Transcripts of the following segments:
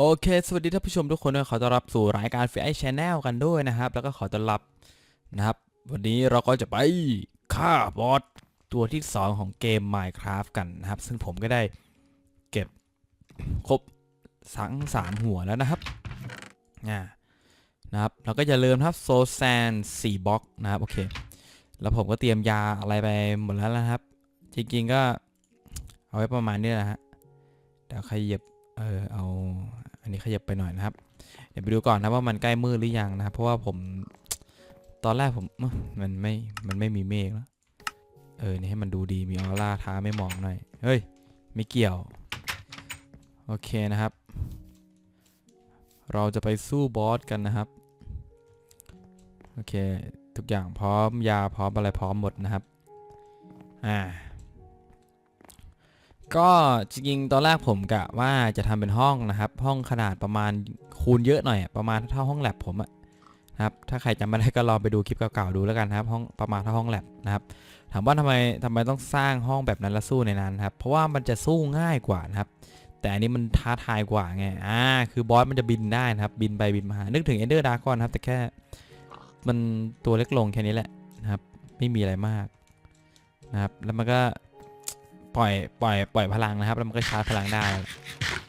โอเค สวัสดีท่านผู้ชมทุกคนด้วยขอต้อนรับสู่รายการฟีไอชแนลกันด้วยนะครับ แล้วก็ขอต้อนรับนะครับ วันนี้เราก็จะไปฆ่าบอสตัวที่ 2 ของเกม Minecraft กันนะครับ ซึ่งผมก็ได้เก็บครบสังสามหัวแล้วนะครับอ่านะครับแล้วก็อย่าลืมครับโซแซน4บล็อกนะครับ โอเค แล้วผมก็เตรียมยาอะไรไปหมดแล้วนะครับ จริงๆก็เอาไว้ประมาณนี้แหละฮะเดี๋ยวขยับเออเอา อันนี้ขยับไปหน่อยนะครับ เดี๋ยวไปดูก่อนนะว่ามันใกล้มืดหรือยังนะครับ เพราะว่าผมตอนแรกผมมันไม่ มันไม่มีเมฆแล้ว เออ นี่ให้มันดูดี มีออร่าท้าไม่มองหน่อย เฮ้ย ไม่เกี่ยว โอเคนะครับ เราจะไปสู้บอสกันนะครับ โอเค ทุกอย่างพร้อม ยาพร้อมอะไรพร้อมหมดนะครับ อ่า ก็จริงๆตอนแรกผมกะว่าจะทำเป็นห้องนะครับ ห้องขนาดประมาณคูณเยอะหน่อย ประมาณเท่าห้องแลบผมอะนะครับถ้าใครจำไม่ได้ก็ลองไปดูคลิปเก่าๆดูแล้วกันนะครับห้องประมาณเท่าห้องแลบนะครับถามว่าทำไมทำไมต้องสร้างห้องแบบนั้นแล้วสู้ในนั้นครับเพราะว่ามันจะสู้ง่ายกว่านะครับ แต่อันนี้มันท้าทายกว่าไงอ่าคือบอสมันจะบินได้นะครับ บินไปบินมานึกถึงเอนเดอร์ดากอนครับแต่แค่มันตัวเล็กลงแค่นี้แหละนะครับ ไม่มีอะไรมากนะครับแล้วมันก็ ปล่อยปล่อยปล่อยพลังนะครับ แล้วมันก็ชาร์จพลังได้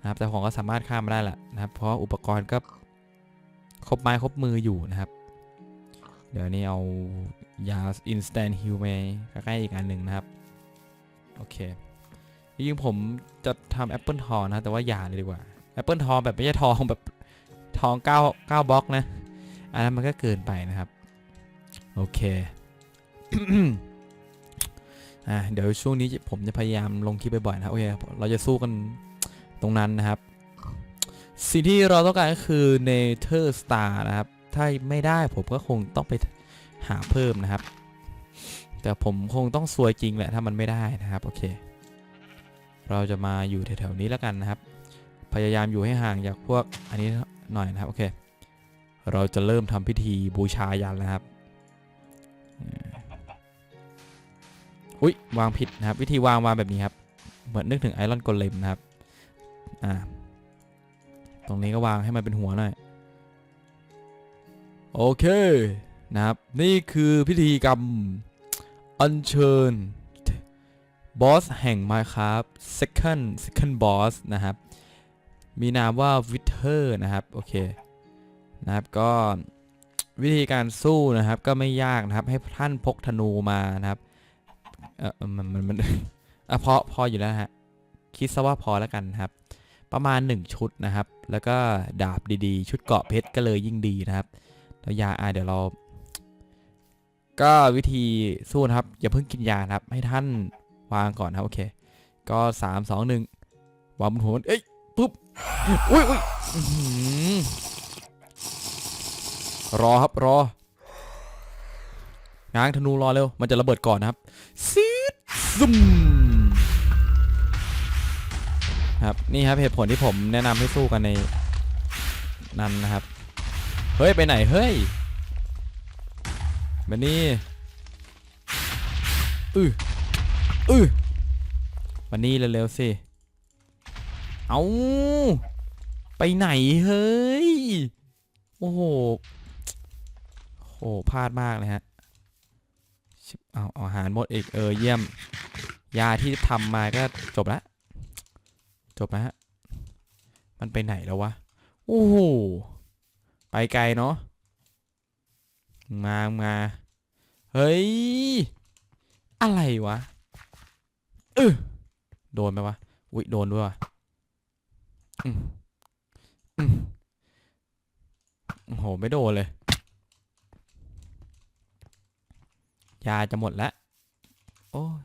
นะครับแต่ผมก็สามารถข้ามมาได้แหละนะครับ เพราะอุปกรณ์ก็ครบไม้ครบมืออยู่นะครับ เดี๋ยวนี้เอายา instant heal ไปใกล้ๆอีกอันหนึ่งนะครับ โอเคจริงๆผมจะทำแอปเปิลทองนะแต่ว่าอย่าเลยดีกว่าแอปเปิลทองแบบไม่ใช่ทองแบบทอง9 9บล็อกนะอันนั้นมันก็เกินไปนะครับ โอเค อ่าเดี๋ยวช่วงนี้ผมจะพยายามลงคลิปบ่อยๆนะครับโอเคเราจะสู้กันตรงนั้นนะครับ สิ่งที่เราต้องการก็คือ Nether Star นะครับ ถ้าไม่ได้ผมก็คงต้องไปหาเพิ่มนะครับ แต่ผมคงต้องซวยจริงแหละถ้ามันไม่ได้นะครับโอเค เราจะมาอยู่แถวๆนี้แล้วกันนะครับ พยายามอยู่ให้ห่างจากพวกอันนี้หน่อยนะครับโอเค เราจะเริ่มทำพิธีบูชายันแล้วครับ อุ้ยวางผิดนะครับ วิธีวางวางแบบนี้ครับ เหมือนนึกถึงไอรอนโกเลมนะครับ อ่า ตรงนี้ก็วางให้มันเป็นหัวหน่อย โอเคนะครับ นี่คือพิธีกรรมอัญเชิญบอสแห่ง Minecraft Second Second Boss นะครับ มีนามว่าวิเทอร์นะครับ โอเค นะครับ ก็วิธีการสู้นะครับก็ไม่ยากนะครับ ให้ท่านพกธนูมานะครับ เออมันมันมันอะพอพออยู่แล้วฮะ คิดซะว่าพอแล้วกันครับ ประมาณ 1 ชุดนะครับ แล้วก็ดาบดีๆ ชุดเกาะเพชรก็เลยยิ่งดีนะครับแล้วยาอะเดี๋ยวเรา ก็วิธีสู้นะครับ อย่าเพิ่งกินยานะครับ ให้ท่านวางก่อนครับโอเค ก็3 2 1วางบนหัวมันเอ้ยปุ๊บอุ้ยอุ้ยรอครับรอ ง้างธนูรอเร็ว มันจะระเบิดก่อนนะครับซีดซุ่มครับนี่ครับเหตุผลที่ผมแนะนำให้สู้กันในนั้นนะครับ เฮ้ย ไปไหน เฮ้ยมานี่อืออือมานี่เร็วๆสิ เอาไปไหน เฮ้ย โอ้โหโหพลาดมากเลยฮะ เอาอาหารหมดอีกเออเยี่ยม ยาที่ทำมาก็จบแล้วจบแล้วฮะ มันไปไหนแล้ววะ โอ้โห ไปไกลเนาะ มา มา เฮ้ย อะไรวะ เออโดนไหมวะ อุ้ยโดนด้วยวะอืมอืมโอ้โห ไม่โดนเลย ยาจะหมดแล้วโอ้ย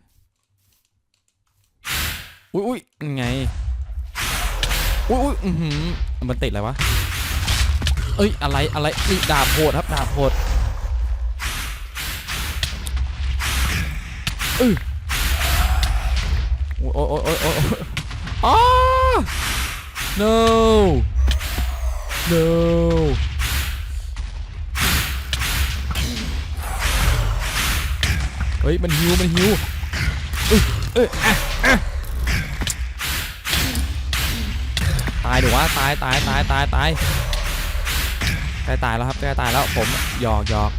อุ้ยอุ้ยยังไงอุ้ยอุ้ยอือหือมันติดอะไรวะ เอ้ย อะไร อะไรนี่ดาบโหดครับ ดาบโหดเออโอ้ยโอ้ยโอ้ยโอ้ยโอ้ยอ้า no no เฮ้ยมันหิวมันหิวเอยเอยอะอะตายหรือว่าตายตายตายตายตายใกล้ตายแล้วครับใกล้ตายแล้วผมหยอกหยอก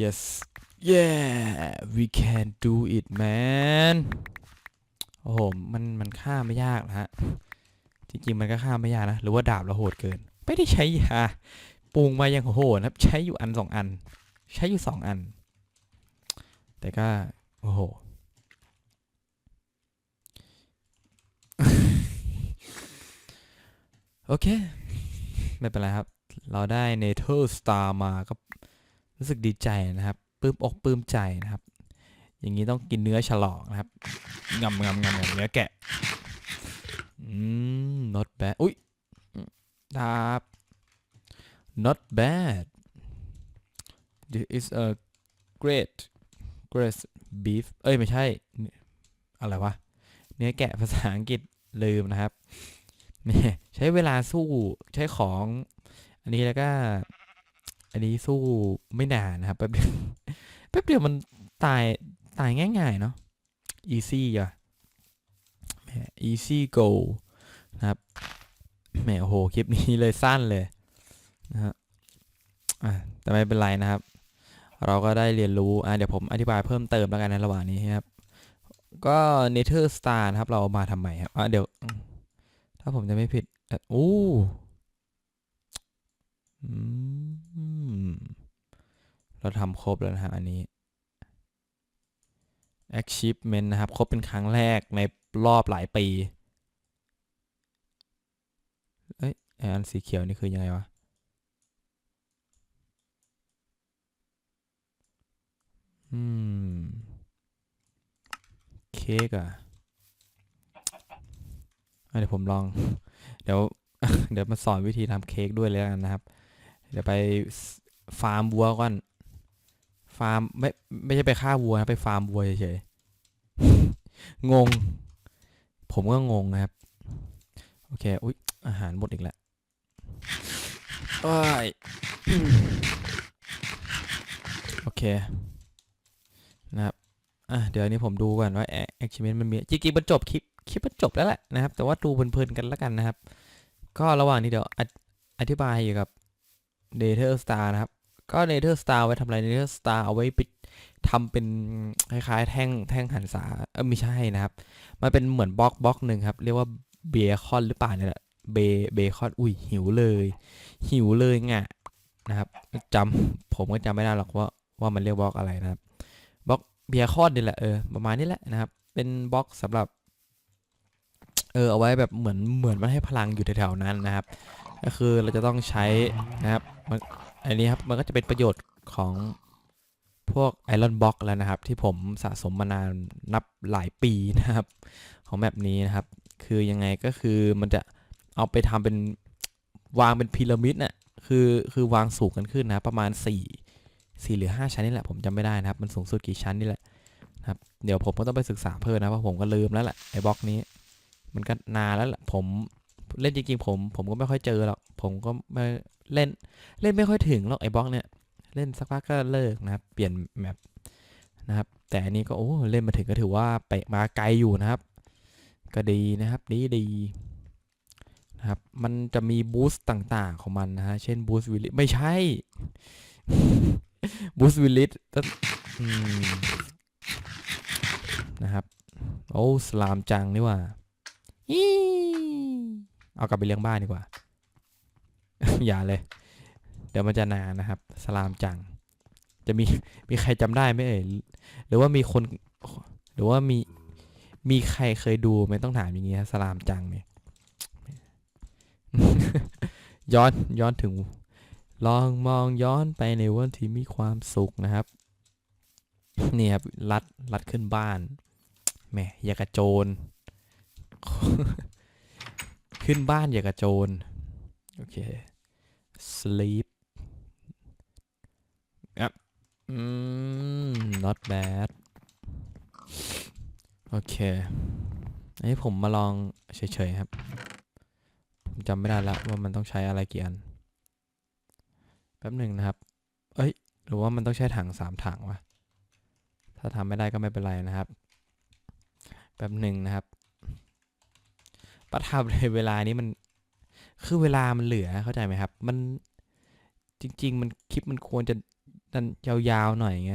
yes yeah we can do it man โอ้โหมันมันฆ่าไม่ยากนะฮะจริงๆมันก็ฆ่าไม่ยากนะ หรือว่าดาบเราโหดเกิน ไม่ได้ใช้ยาปรุงมาอย่างโหดนะครับ ใช้อยู่อันสองอัน ใช้อยู่สองอัน แต่ก็ โอ้โห โอเค ไม่เป็นไรครับ เราได้เนเธอร์สตาร์มาก็รู้สึกดีใจนะครับปลื้มอกปลื้มใจนะครับ อย่างนี้ต้องกินเนื้อฉลองนะครับงำงำงำงำเนื้อแกะ อืม not bad อุ้ยดาบ not bad this is a great great beef เอ้ย ไม่ใช่ อะไรวะ เนื้อแกะภาษาอังกฤษลืมนะครับเนี่ยใช้เวลาสู้ใช้ของ อันนี้แล้วก็ อันนี้สู้ไม่นานนะครับแป๊บเดียวแป๊บเดียวมันตายตายง่ายๆเนาะ easy อะแหม easy go นะครับแหมโอ้โห คลิปนี้เลยสั้นเลยนะฮะอะแต่ไม่เป็นไรนะครับ เราก็ได้เรียนรู้อะเดี๋ยวผมอธิบายเพิ่มเติมแล้วกันในระหว่างนี้ครับ ก็ Nether Star นะครับ เราเอามาทำไมครับอะเดี๋ยว ถ้าผมจะไม่ผิดอู้เราทำครบแล้วนะครับอันนี้ achievement นะครับ ครบเป็นครั้งแรกในรอบหลายปี เอ้ยอ้อันสีเขียวนี่คือยังไงวะ อืม เค้กอะเดี๋ยวผมลอง เดี๋ยว เดี๋ยวมาสอนวิธีทำเค้กด้วยเลยกันนะครับ เดี๋ยวไปฟาร์มวัวก่อน ฟาร์มไม่ไม่ใช่ไปฆ่าวัวนะไปฟาร์มวัวเฉยๆงง ผมก็งงนะครับ โอเค อุ๊ย อาหารหมดอีกแล้วโอ้ยโอเค นะครับอะเดี๋ยวนี้ผมดูก่อนว่า achievement มันมีจริงๆมันจบคลิปคลิปมันจบแล้วแหละนะครับ แต่ว่าดูเพลินๆกันแล้วกันนะครับ ก็ระหว่างนี้เดี๋ยวอธิอธิบายเกี่ยวกับ Nether Star นะครับ ก็ Nether Star ไว้ทำอะไร Nether Star เอาไว้ปิดทำเป็นคล้ายๆ แท่งแท่งหันษาเออไม่ใช่นะครับ มันเป็นเหมือนบล็อกบล็อกหนึ่งครับ เรียกว่าเบคอนหรือเปล่าเนี่ยแหละเบเบคอนอุ้ยหิวเลย หิวเลยไงนะครับจำผมก็จำไม่ได้หรอกว่าว่ามันเรียกบล็อกอะไรนะครับ เบียคอนนี่แหละเออประมาณนี้แหละนะครับ เป็นบล็อกสำหรับ เออเอาไว้แบบเหมือนเหมือนมันให้พลังอยู่แถวๆนั้นนะครับ ก็คือเราจะต้องใช้นะครับมันอันนี้ครับมันก็จะเป็นประโยชน์ของพวกไอรอนบล็อกแล้วนะครับ ที่ผมสะสมมานานนับหลายปีนะครับ ของแบบนี้นะครับ คือยังไงก็คือมันจะเอาไปทำเป็นวางเป็นพีระมิดน่ะคือคือวางสูงกันขึ้นนะประมาณ4 4 หรือ 5 ชั้นนี่แหละผมจำไม่ได้นะครับ มันสูงสุดกี่ชั้นนี่แหละนะครับเดี๋ยวผมก็ต้องไปศึกษาเพิ่มนะเพราะผมก็ลืมแล้วแหละไอ้บล็อกนี้ มันก็นานแล้วแหละผมเล่นจริงๆผมผมก็ไม่ค่อยเจอหรอกผมก็ไม่เล่นเล่นไม่ค่อยถึงหรอกไอ้บล็อกเนี่ยเล่นสักพักก็เลิกนะครับ เปลี่ยนแมปนะครับ แต่อันนี้ก็โอ้เล่นมาถึงก็ถือว่าไปมาไกลอยู่นะครับ ก็ดีนะครับดีดีนะครับมันจะมีบูสต์ต่างๆของมันนะฮะเช่นบูสต์วิลลิไม่ใช่ บูสต์วิลลิตนะครับ โอ้สลามจังนี่ว่าเอากลับไปเลี้ยงบ้านดีกว่า อย่าเลย เดี๋ยวมันจะนานนะครับ สลามจัง จะมีมีใครจำได้ไหมเอ่ยหรือว่ามีคน หรือว่ามีมีใครเคยดูไหมต้องถามอย่างเงี้สลามจังเนี่ยย้อนย้อนถึง ลองมองย้อนไปในวันที่มีความสุขนะครับนี่ครับลัดลัดขึ้นบ้านแหมอยากกระโจน ขึ้นบ้านอยากกระโจน โอเค sleep ครับอืม not bad โอเคอันนี้ผมมาลองเฉยๆครับ ผมจำไม่ได้แล้วว่ามันต้องใช้อะไรกี่อัน แป๊บหนึ่งนะครับ เอ้ย หรือว่ามันต้องใช้ถังสามถังวะ ถ้าทำไม่ได้ก็ไม่เป็นไรนะครับ แป๊บหนึ่งนะครับ ประทับเลยเวลานี้มัน คือเวลามันเหลือเข้าใจไหมครับ มัน จริง ๆ มันคลิปมันควรจะนันยาวๆหน่อยไง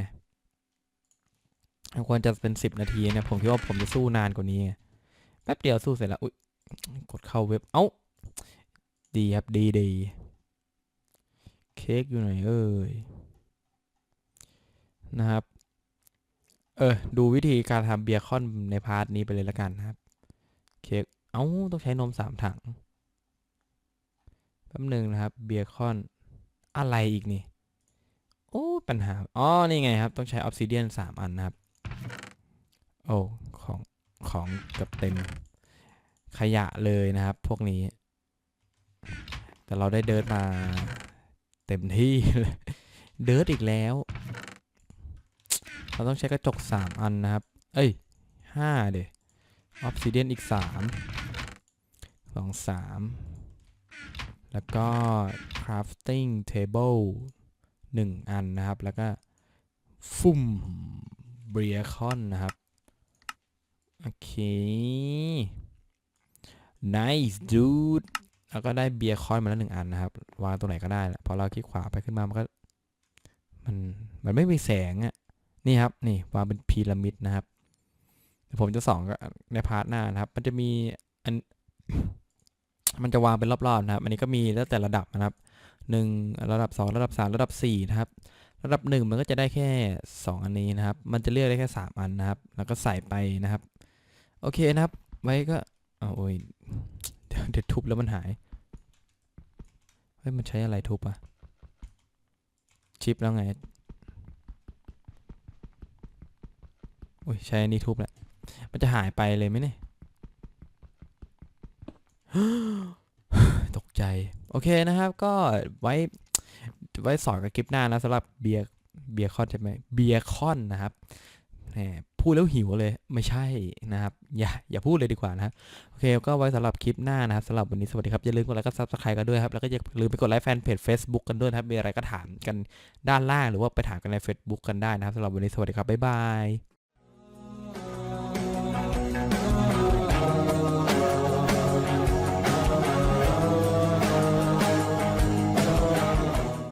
ควรจะเป็นสิบนาทีเนี่ยผมคิดว่าผมจะสู้นานกว่านี้แป๊บเดียวสู้เสร็จแล้ว อุ๊ย กดเข้าเว็บ เอ้า ดีครับ ดีดี เค้กอยู่ไหนเอ่ยนะครับ เออ ดูวิธีการทำเบียคอนในพาร์ทนี้ไปเลยละกันนะครับ เค้ก เอ้า ต้องใช้นมสามถัง แป๊บหนึ่งนะครับ เบียคอน อะไรอีกนี่ โอ้ ปัญหา อ๋อ นี่ไงครับ ต้องใช้ออ s ซิเดียนสามอันนะครับ โอ้ ของ ของเกับเต็ม ขยะเลยนะครับ พวกนี้ แต่เราได้เดิร์มา เต็มที่เลยเดิร์ดอีกแล้ว เราต้องใช้กระจก 3 อันนะครับ เอ้ย5เดออ s ซิเดียนอีก 3 2 3 แล้วก็ crafting table 1 อันนะครับ แล้วก็ฟุ่มเบียคอนนะครับ โอเค nice dude แล้วก็ได้เบียร์คอยมาแล้วหนึ่งอันนะครับ วางตรงไหนก็ได้แหละพอเราคลิกขวาไปขึ้นมามันก็ มันมันไม่มีแสงอะ่ะนี่ครับนี่วางเป็นพีระมิดนะครับผมจะสอนในพาร์ทหน้านะครับ มันจะมีอันมันจะวางเป็นรอบๆนะครับ อันนี้ก็มีแล้วแต่ระดับนะครับหนึ่งระดับสองระดับสามระดับสี่นะครับ ระดับหนึ่งมันก็จะได้แค่สองอันนี้นะครับ มันจะเลือกได้แค่สามอันนะครับ แล้วก็ใส่ไปนะครับ โอเคนะครับ ไว้ก็เอาโอ้ยเดี๋ยวเดี๋ยวทุบแล้วมันหาย ฮ้ยมันใช้อะไรทุบอะชิปแล้วไงอุ้ยใช้อันนี้ทุบแหละ มันจะหายไปเลยไหมเนี่ยตกใจ โอเคนะครับ ก็ไว้ไว้สอนกับคลิปหน้านะสำหรับเบียร์เบียร์คอนใช่ไหมเบียร์คอนนะครับแหม พูดแล้วหิวเลย ไม่ใช่นะครับ อย่าอย่าพูดเลยดีกว่านะโอเค ก็ไว้สำหรับคลิปหน้านะครับสำหรับวันนี้สวัสดีครับ อย่าลืมกดไลค์กดซับสไครต์กันด้วยครับ แล้วก็อย่าลืมไปกดไลค์แฟนเพจ Facebook กันด้วยนะครับมีอะไรก็ถามกันด้านล่างหรือว่าไปถามกันใน Facebook กันได้นะครับสำหรับวันนี้สวัสดีครับบ๊ายบาย